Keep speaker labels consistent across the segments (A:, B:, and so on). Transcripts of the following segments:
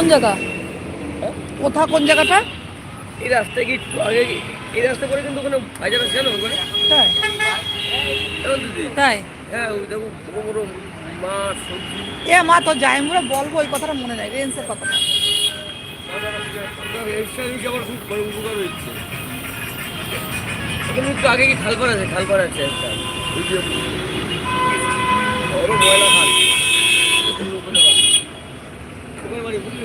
A: কোন জায়গা? কোথা কোন জায়গাটা?
B: এই রাস্তায় কি আগে এই রাস্তা করে কিন্তু ওখানে বাজার আছে জানো ওখানে?
A: তাই? তাই?
B: হ্যাঁ ওই দেখো বড় বড় মাছ সবজি।
A: এ মা তো যাই আমরা বলব ওই কথাটা মনে নাই রেঞ্জের কথাটা।
B: আগে কি খালপাড় আছে? খালপাড় আছে একটা। ওই যে বড় ময়লা খাল ওখানে ওখানে বাড়ি। ওখানে বাড়ি বুঝলি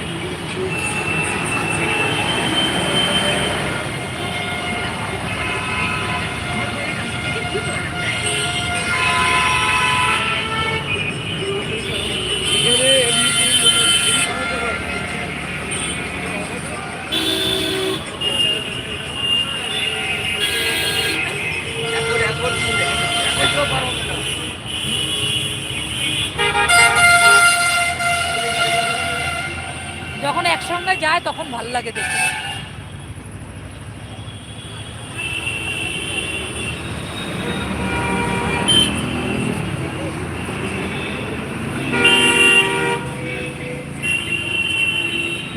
A: যখন একসঙ্গে যায় তখন ভালো লাগে দেখতে।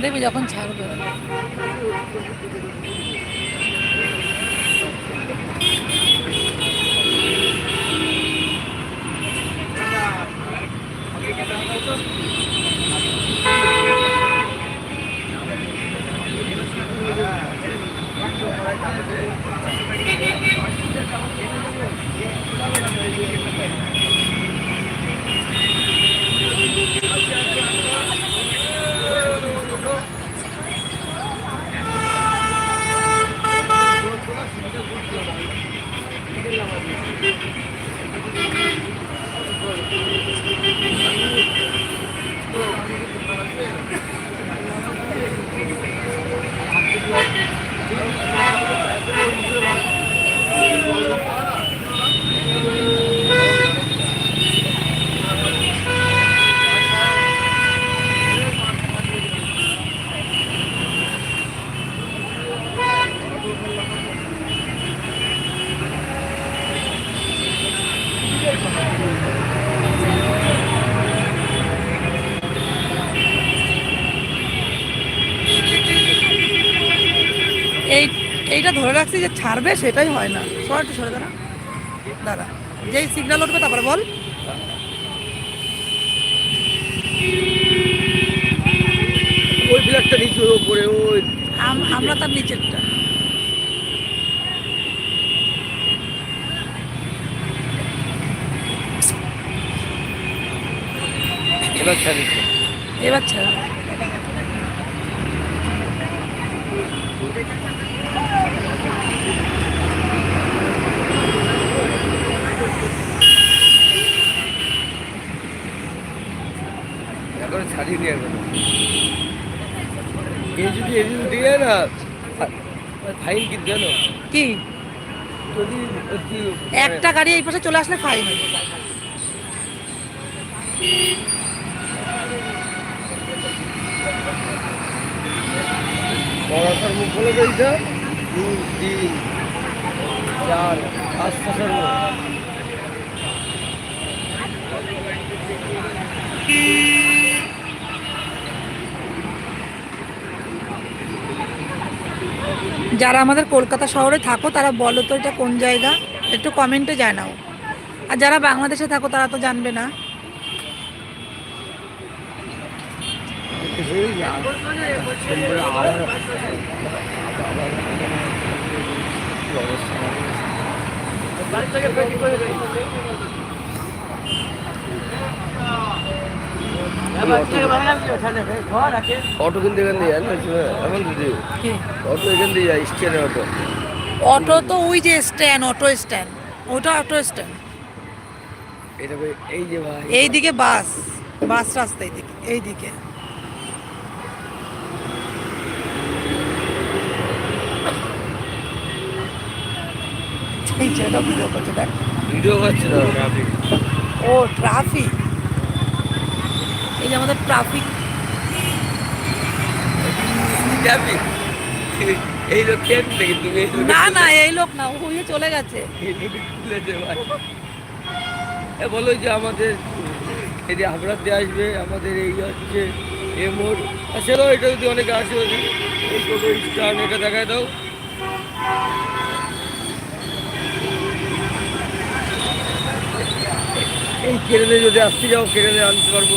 A: দেখবি যখন ছাড়বে এই এইটা ধরে রাখছি যে ছাড়বে সেটাই হয় না। সর একটু সরে দাঁড়া। দাঁড়া। যেই সিগন্যাল উঠবে তারপরে বল।
B: ওই ফ্ল্যাটটা নিচে ওর উপরে ওই।
A: আম- আমরা তার নিচেরটা।
B: এবার ছাড়িয়েছে
A: এবার ছাড়া।
B: ছাড়িয়ে এখন এই যদি এদিন দিয়ে না ফাইন কিন্তু জানো
A: কি?
B: যদি যদি
A: একটা গাড়ি এই পাশে চলে আসলে ফাইন
B: পড়াশোনার মুখ বলে রয়েছে দুই তিন চার সর্ব
A: যারা আমাদের কলকাতা শহরে থাকো, তারা বলো তো এটা কোন জায়গা, একটু কমেন্টে জানাও। আর যারা বাংলাদেশে থাকো, তারা তো জানবে না।
B: অটো কিন্তু এখান দিয়ে যায় না এখন দিদি অটো এখান দিয়ে যায় স্টেশনে অটো।
A: অটো তো ওই যে স্ট্যান্ড অটো স্ট্যান্ড। ওটা অটো স্ট্যান্ড।
B: এটা এই যে ভাই
A: এইদিকে বাস। বাস রাস্তা এইদিকে এইদিকে ভিডিও করছে দেখ।
B: ভিডিও করছে
A: ও ট্রাফিক এই যে আমাদের ট্রাফিক
B: ট্রাফিক এই লোক তুমি
A: না না এই লোক না ও হয়ে চলে গেছে।
B: এ বলো যে আমাদের এই যে হাবড়াতে দিয়ে আসবে আমাদের এই হচ্ছে এ মোড়। সেটাও এটা যদি অনেকে আসে ওই এই টোটো স্ট্যান্ড এটা দেখায় দাও। এই কেরেলে যদি আসতে যাও কেরেলে আনতে পারব।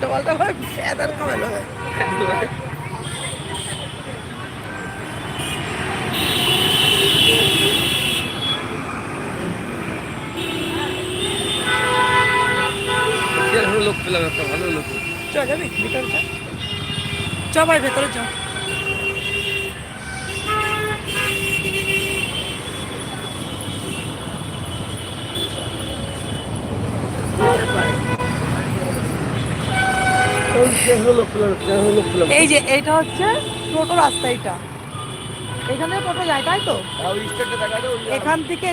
A: উল্টো পাল্টা করে ফেদার কমেল
B: ভালো লোক পেলাম একটা ভালো লোক।
A: চ যাবি ভিতরে চ চ ভাই ভেতরে চ
B: ওই চেহারা লোক পেলাম চেহারা লোক পেলাম
A: এই যে এইটা হচ্ছে টোটো রাস্তা এটা। এখান থেকে যায়, তাই তো? এখান থেকে।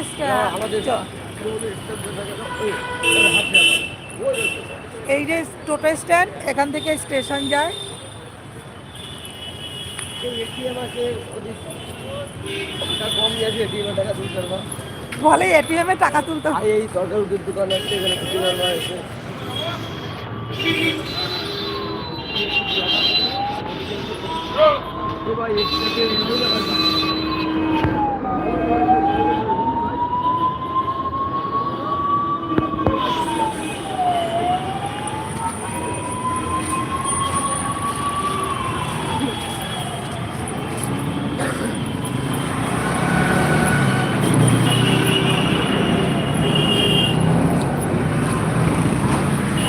A: এই যে টোটো স্ট্যান্ড, এখান থেকে স্টেশন যায়। বলে এটিএম এ টাকা তুলতে
B: এই সরকার দোকান আছে এখানে কিছু পারবা এসে এ ভাই একসাথে ভিডিও দেখা যায়।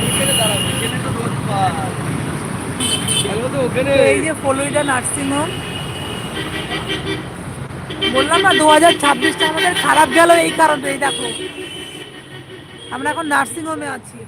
B: এখানে দাঁড়াও, এখানে তো রোদ পায়। এগুলো তো ওখানে
A: এই যে ফলোইডা নার্সিং হোম। বললাম না দু হাজার ছাব্বিশটা আমাদের খারাপ গেল এই কারণে, এই দেখো। আমরা এখন নার্সিং হোমে আছি।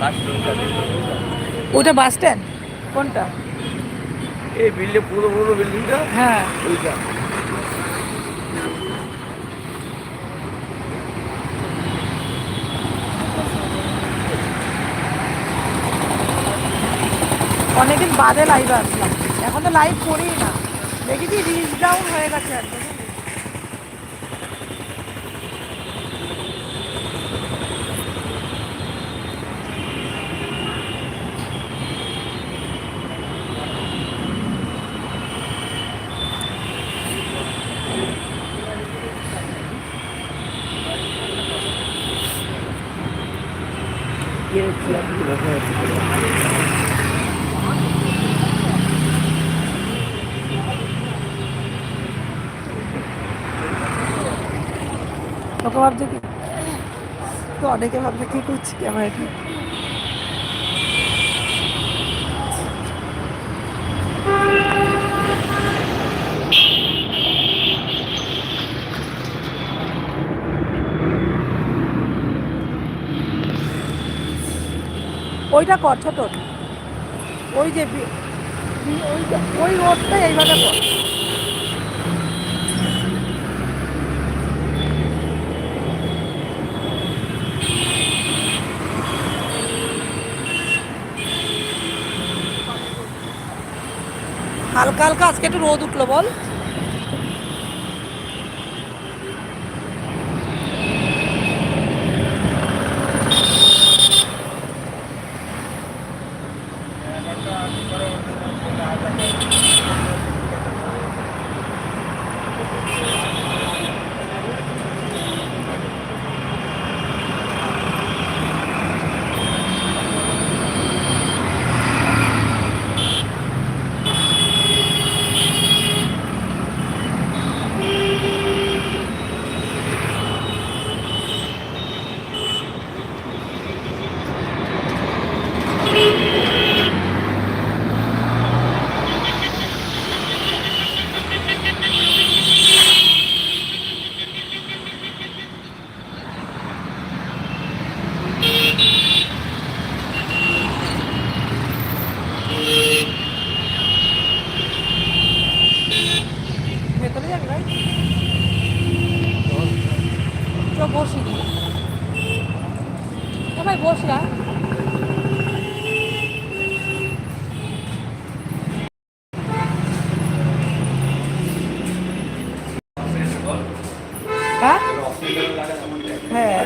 B: ফার্স্ট
A: ওটা বাস স্ট্যান্ড? কোনটা?
B: এই বিল্ডিং পুরো পুরো বিল্ডিংটা
A: হ্যাঁ।
B: ওইটা।
A: অনেকদিন বাদে লাইভ আসলাম। এখন তো লাইভ করি না। দেখেছি রিচ ডাউন হয়ে গেছে একদম
B: কি হচ্ছে আপনি
A: ভাবছে কি তো অনেকে ভাবছে কী করছি ক্যামেরাটি ওইটা কর, ছোট। ওই যে ওই ওই রোডটা এইভাবে কর। হালকা হালকা আজকে একটু রোদ উঠল বল ভেতরে যাবি ভাই চ বসি এ ভাই বস না হ্যাঁ হ্যাঁ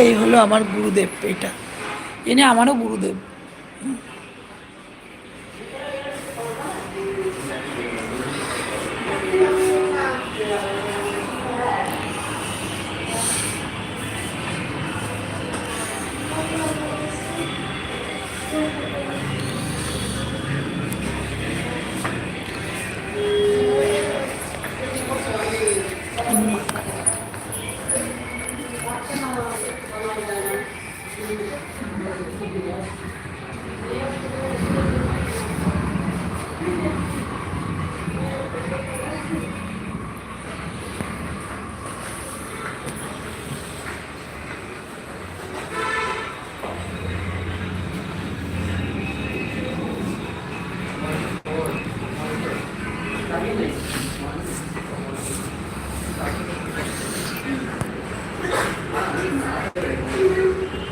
A: এই হলো আমার গুরুদেব এটা। ইনি আমারও গুরুদেব।